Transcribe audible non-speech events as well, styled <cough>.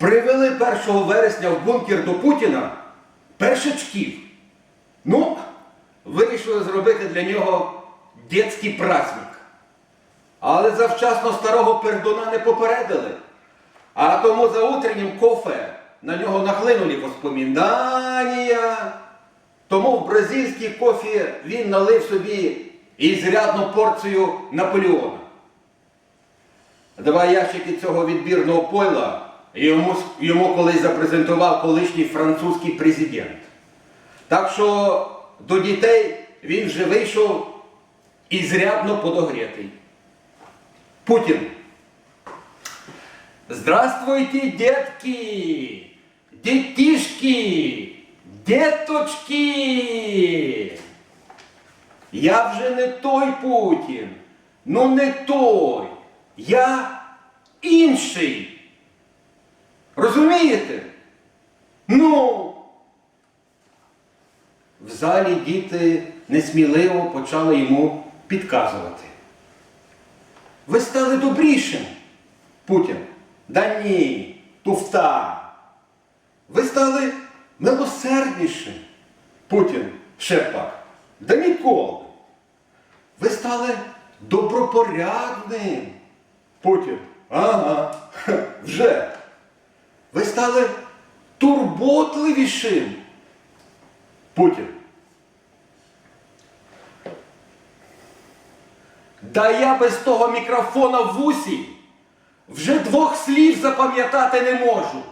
привели 1 вересня в бункер до Путіна першачків. Ну, вирішили зробити для нього дитячий праздник. Але завчасно старого пердуна не попередили. А тому за утреннім кофе на нього нахлинули воспоминання. Тому в бразильський кофі він налив собі ізрядну порцію Наполеона. Два ящики цього відбірного пойла йому, йому колись запрезентував колишній французький президент. Так що до дітей він вже вийшов ізрядно подогрітий. Путін. Здравствуйте, детки, детишки, деточки. Я вже не той Путін. Ну не той. Я інший. Розумієте? Ну. В залі діти несміливо почали йому підказувати. Ви стали добрішим, Путін. Да ні, туфта. Ви стали милосерднішим, Путін, шепак. Да ніколи. Ви стали добропорядним, Путін. Ага, <laughs> вже. Ви стали турботливішим, Путін. Да я без того мікрофона в вусі вже двох слів запам'ятати не можу.